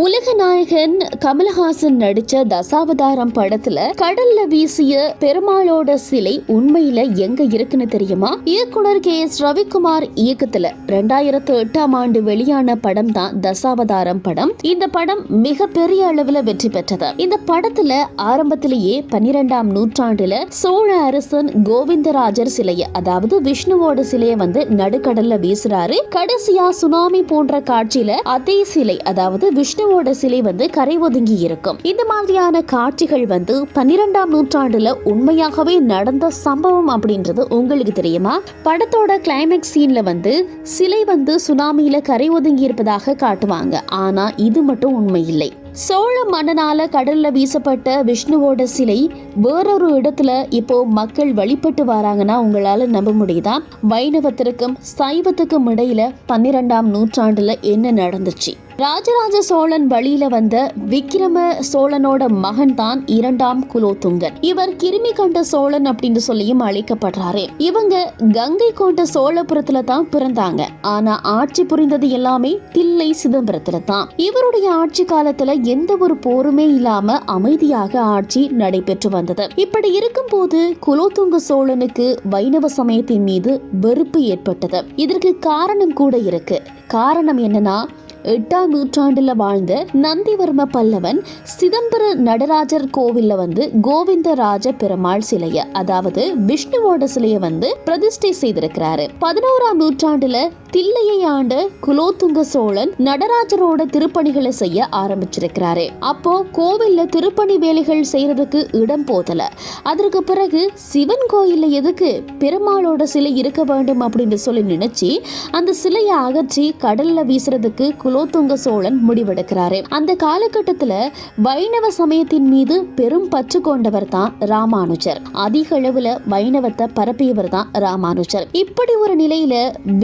உலக நாயகன் கமல்ஹாசன் நடிச்ச தசாவதாரம் படத்துல கடல்ல வீசிய பெருமாளோட சிலை உண்மையில எங்க இருக்குன்னு தெரியுமா? இயக்குனர் கே. எஸ். ரவிக்குமார் இயக்கத்துல ரெண்டாயிரத்து எட்டாம் ஆண்டு வெளியான படம் தான் தசாவதாரம் படம். இந்த படம் மிக பெரிய அளவுல வெற்றி பெற்றது. இந்த படத்துல ஆரம்பத்திலேயே பன்னிரெண்டாம் நூற்றாண்டுல சோழ அரசன் கோவிந்தராஜர் சிலைய அதாவது விஷ்ணுவோட சிலைய வந்து நடுக்கடல்ல வீசுறாரு. கடைசியா சுனாமி போன்ற காட்சியில அதே சிலை அதாவது விஷ்ணு விஷ்ணுவோட சிலை வந்து கரை ஒதுங்கி இருக்கும். இந்த மாதிரியான காட்சிகள் வந்து பன்னிரெண்டாம் நூற்றாண்டுல உண்மையாகவே நடந்த சம்பவம் அப்படின்றது உங்களுக்கு தெரியுமா? படத்தோட கிளைமேக்ஸ் சீன்ல வந்து சிலை வந்து சுனாமியில கரை ஒதுங்கி இருப்பதாக காட்டுவாங்க. ஆனா இது மட்டும் உண்மை இல்லை சோழ மன்னனால கடல்ல வீசப்பட்ட விஷ்ணுவோட சிலை வேறொரு இடத்துல இப்போ மக்கள் வழிபட்டு வராங்கன்னா உங்களால நம்ப முடியுதா? வைணவத்திற்கும் சைவத்துக்கும் இடையில பன்னிரெண்டாம் நூற்றாண்டுல என்ன நடந்துச்சு? ராஜராஜ சோழன் வழியில வந்த விக்கிரம சோழனோட மகன் தான் இரண்டாம் குலோத்துங்கன். இவர் கிருமி கண்ட சோழன் அப்படின்னு சொல்லியும் அழைக்கப்படுறாரு. இவங்க கங்கை கொண்ட சோழபுரத்துல தான் பிறந்தாங்க. ஆனா ஆட்சி புரிந்தது எல்லாமே தில்லை சிதம்பரத்துல தான். இவருடைய ஆட்சி காலத்துல எந்த ஒரு போருமே இல்லாம அமைதியாக ஆட்சி நடைபெற்று வந்தது. இப்படி இருக்கும் போது குலோத்துங்க சோழனுக்கு வைணவ சமயத்தின் மீது வெறுப்பு ஏற்பட்டது. இதற்கு காரணம் கூட இருக்கு. காரணம் என்னன்னா எட்டாம் நூற்றாண்டுல வாழ்ந்த நந்திவர்ம பல்லவன் சிதம்பர நடராஜர் கோவில்ல வந்து கோவிந்தராஜ பெருமாள் சிலைய அதாவது விஷ்ணுவோட சிலைய வந்து பிரதிஷ்டை செய்திருக்கிறாரு. பதினோராம் நூற்றாண்டுல தில்லையை ஆண்ட குலோத்துங்க சோழன் நடராஜரோட திருப்பணிகளை செய்ய ஆரம்பிச்சிருக்கிறாரு. அப்போ கோவில்ல திருப்பணி வேலைகள் செய்யறதுக்கு இடம் போதல. அதற்கு பிறகு சிவன் கோயில்ல எதுக்கு பெருமாளோட சிலை இருக்க வேண்டும் அப்படின்னு சொல்லி நினைச்சு அந்த சிலையை அகற்றி கடல்ல வீசுறதுக்கு குலோத்துங்க சோழன் முடிவெடுக்கிறாரு. அந்த காலகட்டத்துல வைணவ சமயத்தின் மீது பெரும் பற்று கொண்டவர் தான் ராமானுஜர். அதிக அளவுல வைணவத்தை பரப்பியவர் தான் ராமானுஜர். இப்படி ஒரு நிலையில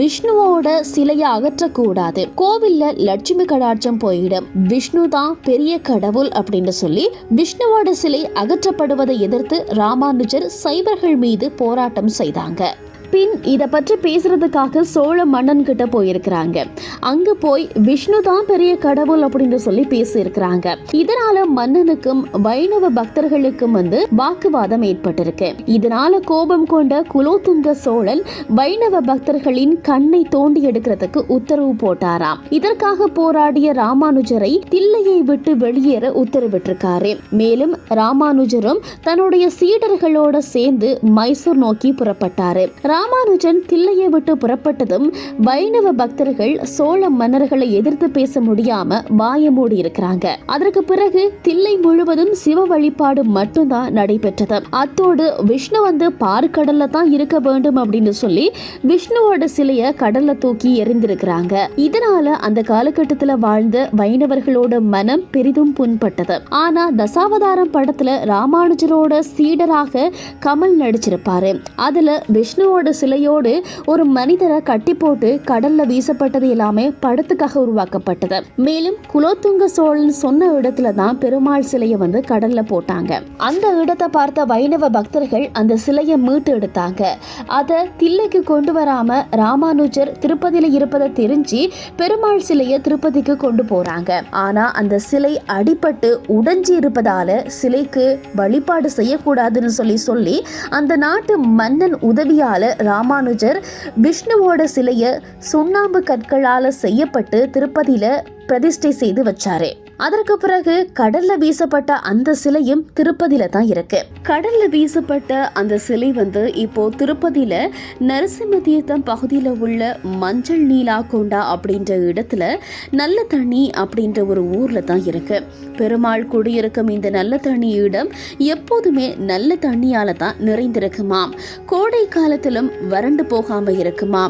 விஷ்ணுவோட சிலையை அகற்றக்கூடாது. கோவில்ல லட்சுமி கடாட்சம் போயிடும். விஷ்ணு தான் பெரிய கடவுள் அப்படின்னு சொல்லி விஷ்ணுவோட சிலை அகற்றப்படுவதை எதிர்த்து ராமானுஜர் சைவர்கள் மீது போராட்டம் செய்தாங்க. பின் இதை பற்றி பேசுறதுக்காக சோழ மன்னன் கிட்ட போயிருக்கிறாங்க. அங்க போய் விஷ்ணு தான் பெரிய கடவுள் அப்படின்னு சொல்லி பேசியிருக்கிறாங்க. இதனால மன்னனுக்கும் வைணவ பக்தர்களுக்கும் வந்து வாக்குவாதம் ஏற்பட்டிருக்கு. இதனால கோபம் கொண்ட குலோத்துங்க சோழன் வைணவ பக்தர்களின் கண்ணை தோண்டி எடுக்கிறதுக்கு உத்தரவு போட்டாராம். இதற்காக போராடிய ராமானுஜரை தில்லையை விட்டு வெளியேற உத்தரவிட்டிருக்காரு. மேலும் ராமானுஜரும் தன்னுடைய சீடர்களோட சேர்ந்து மைசூர் நோக்கி புறப்பட்டாரு. ராமானுஜன் தில்லையை விட்டு புறப்பட்டதும் வைணவ பக்தர்கள் சோழ மன்னர்களை எதிர்த்து பேச முடியாம வாய மூடி இருக்கிறாங்க. அதற்கு பிறகு தில்லை முழுவதும் சிவ வழிபாடு மட்டும்தான் நடைபெற்றது. அத்தோடு விஷ்ணு வந்து பார்க்கடல்ல தான் இருக்க வேண்டும் அப்படின்னு சொல்லி விஷ்ணுவோட சிலைய கடல்ல தூக்கி எரிந்திருக்கிறாங்க இதனால அந்த காலகட்டத்துல வாழ்ந்த வைணவர்களோட மனம் பெரிதும் புண்பட்டது. ஆனா தசாவதாரம் படத்துல ராமானுஜரோட சீடராக கமல் நடிச்சிருப்பாரு. அதுல விஷ்ணுவோட சிலையோடு ஒரு மனிதரை கட்டி போட்டு கடல்ல வீசப்பட்டது எல்லாமே படத்துக்காக உருவாக்கப்பட்டது. மேலும் குலோத்துங்க சோழன் சொன்ன இடத்துல தான் பெருமாள் சிலையை வந்து கடல்ல போட்டாங்க. அந்த இடத்தை பார்த்த வைணவ பக்தர்கள் அந்த சிலையை மீட்டு எடுத்தாங்க. அதை தில்லைக்கு கொண்டு வராம ராமானுஜர் திருப்பதியில இருப்பதை தெரிஞ்சு பெருமாள் சிலையை திருப்பதிக்கு கொண்டு போறாங்க. ஆனா அந்த சிலை அடிபட்டு உடைஞ்சி இருப்பதால சிலைக்கு வழிபாடு செய்யக்கூடாதுன்னு சொல்லி சொல்லி அந்த நாட்டு மன்னன் உதவியால ராமானுஜர் விஷ்ணுவோட சிலைய சுண்ணாம்பு கற்களால் செய்யப்பட்டு திருப்பதியில் பிரதிஷ்டை செய்து வச்சாரு. அதற்கு பிறகு கடல்ல வீசப்பட்ட அந்த சிலையும் திருப்பதியில தான் இருக்கு. கடல்ல வீசப்பட்ட அந்த சிலை வந்து இப்போ திருப்பதியில நரசிம்ம தீர்த்தம் பகுதியில் உள்ள மஞ்சள் நீலா கொண்டா அப்படின்ற இடத்துல நல்ல தண்ணி அப்படின்ற ஒரு ஊர்ல தான் இருக்கு. பெருமாள் குடியிருக்கும் இந்த நல்ல தண்ணி இடம் எப்போதுமே நல்ல தண்ணியால தான் நிறைந்திருக்குமாம். கோடை காலத்திலும் வறண்டு போகாம இருக்குமாம்.